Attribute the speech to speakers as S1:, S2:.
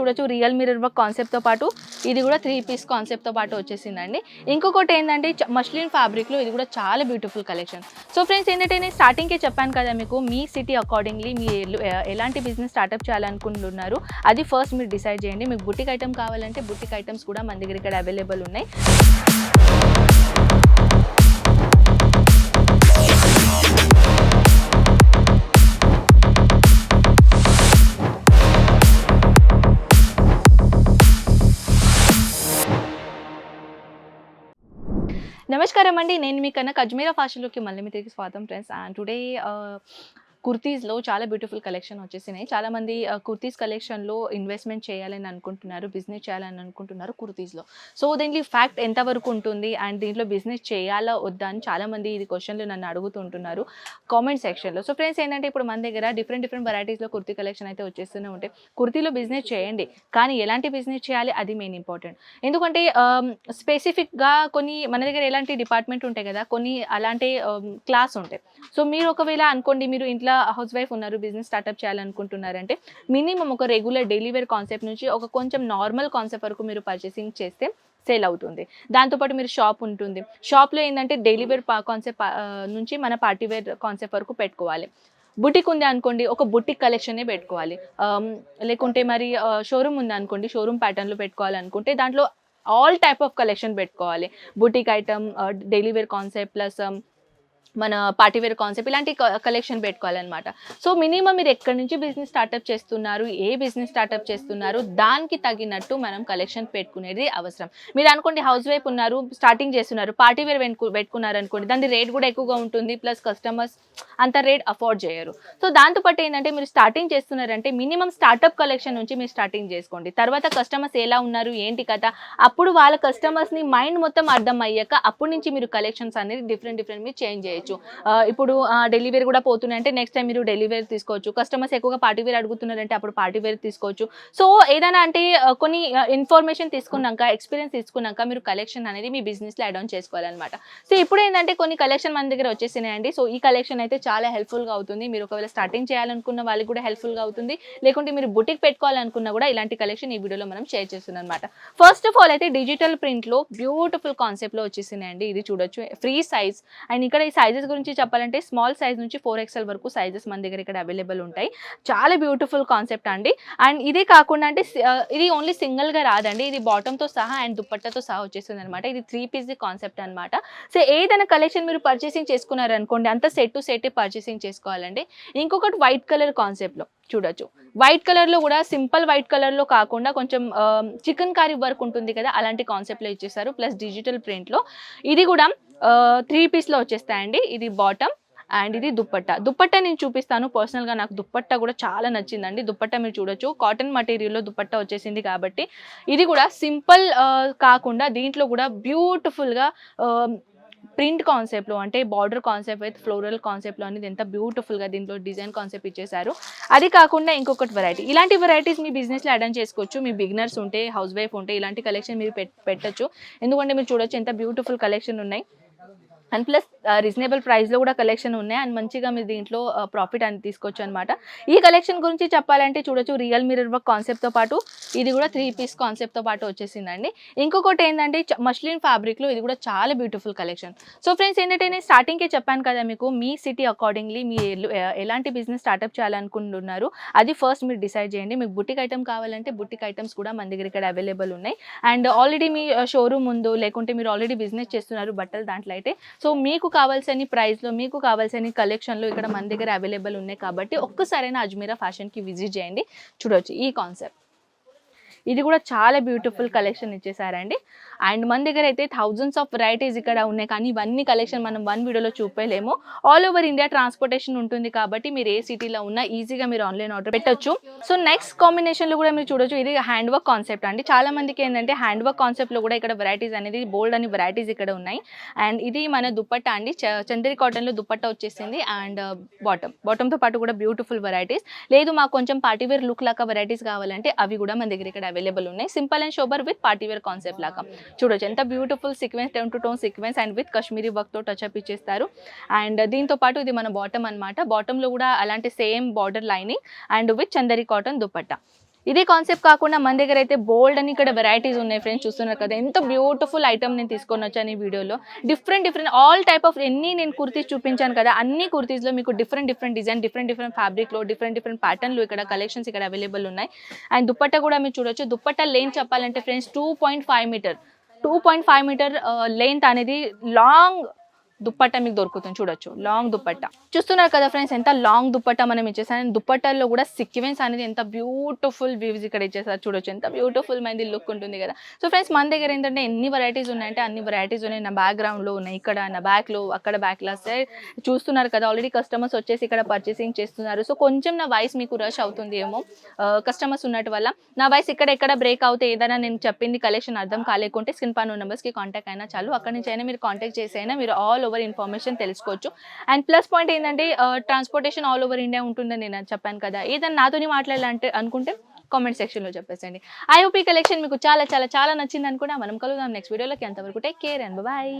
S1: చూడొచ్చు. Real mirror work కాన్సెప్ట్తో పాటు ఇది కూడా త్రీ పీస్ కాన్సెప్ట్తో పాటు వచ్చేసిందండి. ఇంకొకటి ఏంటంటే మస్లిన్ ఫ్యాబ్రిక్లో ఇది కూడా చాలా బ్యూటిఫుల్ కలెక్షన్ సో ఫ్రెండ్స్ ఏంటంటే నేను స్టార్టింగ్కే చెప్పాను కదా మీకు మీ సిటీ అకార్డింగ్లీ మీ ఎలాంటి బిజినెస్ స్టార్ట్అప్ చేయాలనుకుంటున్నారు అది ఫస్ట్ మీరు డిసైడ్ చేయండి. మీకు బుటిక్ ఐటమ్ కావాలంటే బుటిక్ ఐటమ్స్ కూడా మన దగ్గర ఇక్కడ అవైలబుల్ ఉన్నాయి. నమస్కారం అండి. నేను మీ కన్నా అజ్మీరా ఫ్యాషన్లోకి మళ్ళీ మీ తిరిగి స్వాగతం ఫ్రెండ్స్. అండ్ టుడే కుర్తీస్లో చాలా బ్యూటిఫుల్ కలెక్షన్ వచ్చేసినాయి. చాలా మంది కుర్తీస్ కలెక్షన్లో ఇన్వెస్ట్మెంట్ చేయాలని అనుకుంటున్నారు బిజినెస్ చేయాలని అనుకుంటున్నారు కుర్తీస్లో సో దీనికి ఫ్యాక్ట్ ఎంతవరకు ఉంటుంది అండ్ దీంట్లో బిజినెస్ చేయాలా వద్దా అని చాలామంది ఇది క్వశ్చన్లు నన్ను అడుగుతుంటున్నారు కామెంట్ సెక్షన్లో సో ఫ్రెండ్స్ ఏంటంటే ఇప్పుడు మన దగ్గర డిఫరెంట్ డిఫరెంట్ వెరైటీస్లో కుర్తీ కలెక్షన్ అయితే వచ్చేస్తూనే ఉంటాయి కుర్తీలో బిజినెస్ చేయండి కానీ ఎలాంటి బిజినెస్ చేయాలి అది మెయిన్ ఇంపార్టెంట్. ఎందుకంటే స్పెసిఫిక్గా కొన్ని మన దగ్గర ఎలాంటి డిపార్ట్మెంట్ ఉంటాయి కదా కొన్ని అలాంటి క్లాస్ ఉంటాయి. సో మీరు ఒకవేళ అనుకోండి మీరు ఇంట్లో హౌస్ వైఫ్ ఉన్నారు బిజినెస్ స్టార్ట్అప్ చేయాలనుకుంటున్నారంటే మినిమం ఒక రెగ్యులర్ డైలీ వేర్ కాన్సెప్ట్ నుంచి ఒక కొంచెం నార్మల్ కాన్సెప్ట్ వరకు మీరు పర్చేసింగ్ చేస్తే సేల్ అవుతుంది. దాంతోపాటు మీరు షాప్ ఉంటుంది. షాప్లో ఏంటంటే డైలీ వేర్ కాన్సెప్ట్ నుంచి మన పార్టీ వేర్ కాన్సెప్ట్ వరకు పెట్టుకోవాలి. బుటిక్ ఉంది అనుకోండి ఒక బుటిక్ కలెక్షనే పెట్టుకోవాలి. లేకుంటే మరి షోరూమ్ ఉంది అనుకోండి షోరూమ్ ప్యాటర్న్లో పెట్టుకోవాలనుకుంటే దాంట్లో ఆల్ టైప్ ఆఫ్ కలెక్షన్ పెట్టుకోవాలి. Boutique item daily wear concept plus మన పార్టీ వేర్ కాన్సెప్ట్ ఇలాంటి కలెక్షన్ పెట్టుకోవాలన్నమాట. సో మినిమం మీరు ఎక్కడి నుంచి బిజినెస్ స్టార్టప్ చేస్తున్నారు ఏ బిజినెస్ స్టార్టప్ చేస్తున్నారు దానికి తగినట్టు మనం కలెక్షన్ పెట్టుకునేది అవసరం. మీరు అనుకోండి హౌస్ వైఫ్ ఉన్నారు స్టార్టింగ్ చేస్తున్నారు పార్టీ వేర్ పెట్టుకున్నారు అనుకోండి దాని రేట్ కూడా ఎక్కువగా ఉంటుంది ప్లస్ కస్టమర్స్ అంత రేట్ అఫోర్డ్ చేయరు. సో దాంతోపాటు ఏంటంటే మీరు స్టార్టింగ్ చేస్తున్నారంటే మినిమం స్టార్టప్ కలెక్షన్ నుంచి మీరు స్టార్టింగ్ చేసుకోండి. తర్వాత కస్టమర్స్ ఎలా ఉన్నారు ఏంటి కథ అప్పుడు వాళ్ళ కస్టమర్స్ని మైండ్ మొత్తం అర్థం అయ్యాక అప్పటి నుంచి మీరు కలెక్షన్స్ అనేది డిఫరెంట్ డిఫరెంట్ మీరు చేంజ్ చేయొచ్చు ఆ, ఇప్పుడు డెలివరీ కూడా పోతున్నాయి అంటే నెక్స్ట్ టైం మీరు డెలివరీ తీసుకోవచ్చు. కస్టమర్స్ ఎక్కువగా పార్టీ వేర్ అడుగుతున్నారంటే అప్పుడు పార్టీ వేర్ తీసుకోవచ్చు. సో ఏదైనా అంటే కొన్ని ఇన్ఫర్మేషన్ తీసుకున్నాక ఎక్స్పీరియన్స్ తీసుకున్నాక మీరు కలెక్షన్ అనేది మీ బిజినెస్లో యాడ్ ఆన్ చేసుకోవాలన్నమాట. సో ఇప్పుడు ఏంటంటే కొన్ని కలెక్షన్ మన దగ్గర వచ్చేసినాయండి. సో ఈ కలెక్షన్ అయితే చాలా హెల్ప్ఫుల్గా అవుతుంది. మీరు ఒకవేళ స్టార్టింగ్ చేయాలనుకున్న వాళ్ళకి కూడా హెల్ప్ఫుల్గా అవుతుంది. లేకుంటే మీరు బుటిక్ పెట్టుకోవాలనుకున్నా కూడా ఇలాంటి కలెక్షన్ ఈ వీడియోలో మనం షేర్ చేస్తున్నాం అనమాట ఫస్ట్ ఆఫ్ ఆల్ అయితే డిజిటల్ ప్రింట్లో బ్యూటిఫుల్ కాన్సెప్ట్లో వచ్చేసినాయండి. ఇది చూడొచ్చు. ఫ్రీ సైజ్ అండ్ ఇక్కడ ఈ సైజెస్ గురించి చెప్పాలంటే స్మాల్ సైజ్ నుంచి ఫోర్ ఎక్స్ఎల్ వరకు సైజెస్ మన దగ్గర ఇక్కడ అవైలబుల్ ఉంటాయి. చాలా బ్యూటిఫుల్ కాన్సెప్ట్ అండి. అండ్ ఇదే కాకుండా అంటే ఇది ఓన్లీ సింగిల్గా రాదండి. ఇది బాటంతో సహా అండ్ దుప్పట్టతో సహా వచ్చేస్తుంది అనమాట ఇది త్రీ పీస్ కాన్సెప్ట్ అనమాట. సో ఏదైనా కలెక్షన్ మీరు పర్చేసింగ్ చేసుకున్నారనుకోండి అంత సెట్ టు సెట్ పర్చేసింగ్ చేసుకోవాలండి. ఇంకొకటి వైట్ కలర్ కాన్సెప్ట్లో చూడొచ్చు. వైట్ కలర్లో కూడా సింపుల్ వైట్ కలర్లో కాకుండా కొంచెం చికెన్ కారీ వర్క్ ఉంటుంది కదా అలాంటి కాన్సెప్ట్లో ఇచ్చేసారు. ప్లస్ డిజిటల్ ప్రింట్లో ఇది కూడా త్రీ పీస్లో వచ్చేస్తాయండి. ఇది బాటమ్ అండ్ ఇది దుప్పట్ట. దుప్పట్ట నేను చూపిస్తాను. పర్సనల్గా నాకు దుప్పట్ట కూడా చాలా నచ్చిందండి. దుప్పట్ట మీరు చూడొచ్చు. కాటన్ మటీరియల్లో దుప్పట్ట వచ్చేసింది కాబట్టి. ఇది కూడా సింపుల్ కాకుండా దీంట్లో కూడా బ్యూటిఫుల్గా ప్రింట్ కాన్సెప్ట్లో అంటే బార్డర్ కాన్సెప్ట్ విత్ ఫ్లోరల్ కాన్సెప్ట్లో అనేది ఎంత బ్యూటిఫుల్గా దీంట్లో డిజైన్ కాన్సెప్ట్ ఇచ్చేసారు అది కాకుండా ఇంకొకటి వెరైటీ ఇలాంటి వెరైటీస్ మీ బిజినెస్లో అడన్ చేసుకోవచ్చు. మీ బిగినర్స్ ఉంటే హౌస్ వైఫ్ ఉంటే ఇలాంటి కలెక్షన్ మీరు పెట్టచ్చు. ఎందుకంటే మీరు చూడొచ్చు ఎంత బ్యూటిఫుల్ కలెక్షన్ ఉన్నాయి. అండ్ ప్లస్ రీజనబుల్ ప్రైస్లో కూడా కలెక్షన్ ఉన్నాయి. అండ్ మంచిగా మీరు దీంట్లో uh, ప్రాఫిట్ అని తీసుకోవచ్చు అనమాట ఈ కలెక్షన్ గురించి చెప్పాలంటే చూడొచ్చు రియల్ మిరర్ వర్క్ కాన్సెప్ట్తో పాటు ఇది కూడా త్రీ పీస్ కాన్సెప్ట్తో పాటు వచ్చేసిందండి. ఇంకొకటి ఏంటంటే మస్లిన్ ఫ్యాబ్రిక్లో ఇది కూడా చాలా బ్యూటిఫుల్ కలెక్షన్ సో ఫ్రెండ్స్ ఏంటంటే నేను స్టార్టింగ్కే చెప్పాను కదా మీకు మీ సిటీ అకార్డింగ్లీ మీ uh, ఎలాంటి బిజినెస్ స్టార్ట్అప్ చేయాలనుకుంటున్నారు అది ఫస్ట్ మీరు డిసైడ్ చేయండి. మీకు బుటిక్ ఐటమ్ కావాలంటే బుటిక్ ఐటమ్స్ కూడా మన దగ్గర ఇక్కడ అవైలబుల్ ఉన్నాయి. అండ్ ఆల్రెడీ మీ uh, షోరూమ్ ముందు లేకుంటే మీరు ఆల్రెడీ బిజినెస్ చేస్తున్నారు బట్టలు దాంట్లో అయితే సో మీకు కావాల్సిన ప్రైస్లో మీకు కావాల్సిన కలెక్షన్లో ఇక్కడ మన దగ్గర అవైలబుల్ ఉన్నాయి కాబట్టి ఒక్కసారైనా అజ్మీరా ఫ్యాషన్కి విజిట్ చేయండి. చూడొచ్చు ఈ కాన్సెప్ట్. ఇది కూడా చాలా బ్యూటిఫుల్ కలెక్షన్ ఇచ్చేసారండి. అండ్ మన దగ్గర అయితే థౌజండ్స్ ఆఫ్ వెరైటీస్ ఇక్కడ ఉన్నాయి. కానీ ఇవన్నీ కలెక్షన్ మనం వన్ వీడియోలో చూపలేము. ఆల్ ఓవర్ ఇండియా ట్రాన్స్పోర్టేషన్ ఉంటుంది కాబట్టి మీరు ఏ సిటీలో ఉన్నా ఈజీగా మీరు ఆన్లైన్ ఆర్డర్ పెట్టొచ్చు. సో నెక్స్ట్ కాంబినేషన్లో కూడా మీరు చూడొచ్చు. ఇది హ్యాండ్ వర్క్ కాన్సెప్ట్ అండి. చాలా మందికి ఏంటంటే హ్యాండ్ వర్క్ కాన్సెప్ట్లో కూడా ఇక్కడ వెరైటీస్ అనేది బోల్డ్ అని వెరైటీస్ ఇక్కడ ఉన్నాయి. అండ్ ఇది మన దుప్పట్టా అండి. చ- కాటన్లో దుప్పట్టా వచ్చేసింది అండ్ uh, బాటమ్ బాటమ్తో పాటు కూడా బ్యూటిఫుల్ వెరైటీస్ లేదు మాకు కొంచెం పార్టీ వేర్ లుక్ లాగా వెరైటీస్ కావాలంటే అవి కూడా మన దగ్గర ఇక్కడ అవైలబుల్ ఉన్నాయి. Simple and sober with party wear concept లాగా. చూడొచ్చు. ఎంత beautiful sequence ten two tone sequence and with Kashmiri వర్క్తో టచ్అప్ ఇచ్చేస్తారు. అండ్ దీంతో పాటు ఇది మన బాటమ్ అనమాట బాటంలో కూడా అలాంటి same border lining and with Chanderi cotton dupatta ఇదే కాన్సెప్ట్ కాకుండా మన దగ్గర అయితే బోల్డ్ అని ఇక్కడ వెరైటీస్ ఉన్నాయి ఫ్రెండ్స్ చూస్తున్నారు కదా. ఎంత బ్యూటిఫుల్ ఐటమ్ నేను తీసుకొని వచ్చాను ఈ వీడియోలో. Different different all type of ఎన్ని నేను కుర్తీస్ చూపించాను కదా అన్ని కుర్తీస్లో మీకు different different design different different ఫ్యాబ్రిక్లో డిఫరెంట్ డిఫరెంట్ ప్యాటర్న్లు ఇక్కడ కలెక్షన్స్ ఇక్కడ అవైలబుల్ ఉన్నాయి. అండ్ దుప్పట్ట కూడా మీరు చూడొచ్చు. దుప్పట్ట లేని చెప్పాలంటే friends two point five meter two point five meter length అనేది లాంగ్ దుప్పట్టా మీకు దొరుకుతుంది చూడొచ్చు. లాంగ్ దుప్పట్టా. చూస్తున్నారు కదా ఫ్రెండ్స్ ఎంత లాంగ్ దుప్పట్ట మనం ఇచ్చేసాను దుప్పట్టాల్లో కూడా సిక్వెన్స్ అనేది ఎంత బ్యూటిఫుల్ వ్యూస్ ఇక్కడ ఇచ్చేసారు చూడొచ్చు. ఎంత బ్యూటిఫుల్ మైంది లుక్ ఉంటుంది కదా. సో ఫ్రెండ్స్ మన దగ్గర ఏంటంటే ఎన్ని వెరైటీస్ ఉన్నాయంటే అన్ని వెరైటీస్ ఉన్నాయి. నా బ్యాక్గ్రౌండ్లో ఉన్నాయి. ఇక్కడ నా బ్యాక్లో అక్కడ బ్యాక్లో సైడ్ చూస్తున్నారు కదా ఆల్రెడీ కస్టమర్స్ వచ్చేసి ఇక్కడ పర్చేసింగ్ చేస్తున్నారు. సో కొంచెం నా వాయిస్ మీకు రష్ అవుతుంది ఏమో. Uh, కస్టమర్స్ ఉన్నట్టు వల్ల. నా వాయిస్ ఇక్కడ ఎక్కడ బ్రేక్ అవుతే ఏదైనా నేను చెప్పింది కలెక్షన్ అర్థం కాలేకుంటే స్కిన్ పాన్ నెంబర్స్కి కాంటాక్ట్ అయినా చాలు. అక్కడ నుంచి అయినా మీరు కాంటాక్ట్ చేసి అయినా మీరు ఆల్ ఓవర్ ఇన్ఫర్మేషన్ తెలుసుకోవచ్చు. అండ్ ప్లస్ పాయింట్ ఏంటంటే ట్రాన్స్పోర్టేషన్ ఆల్ ఓవర్ ఇండియా ఉంటుందని నేను చెప్పాను కదా. ఏదైనా నాతోని మాట్లాడాలంటే అనుకుంటే కామెంట్ సెక్షన్లో చెప్పేసండి ఐఓపీ కలెక్షన్ మీకు చాలా చాలా చాలా నచ్చింది అనుకున్నా మనం కలుగుదాం నెక్స్ట్ వీడియోలోకి అంతవరకు టేక్ కేర్ అండ్ బాయ్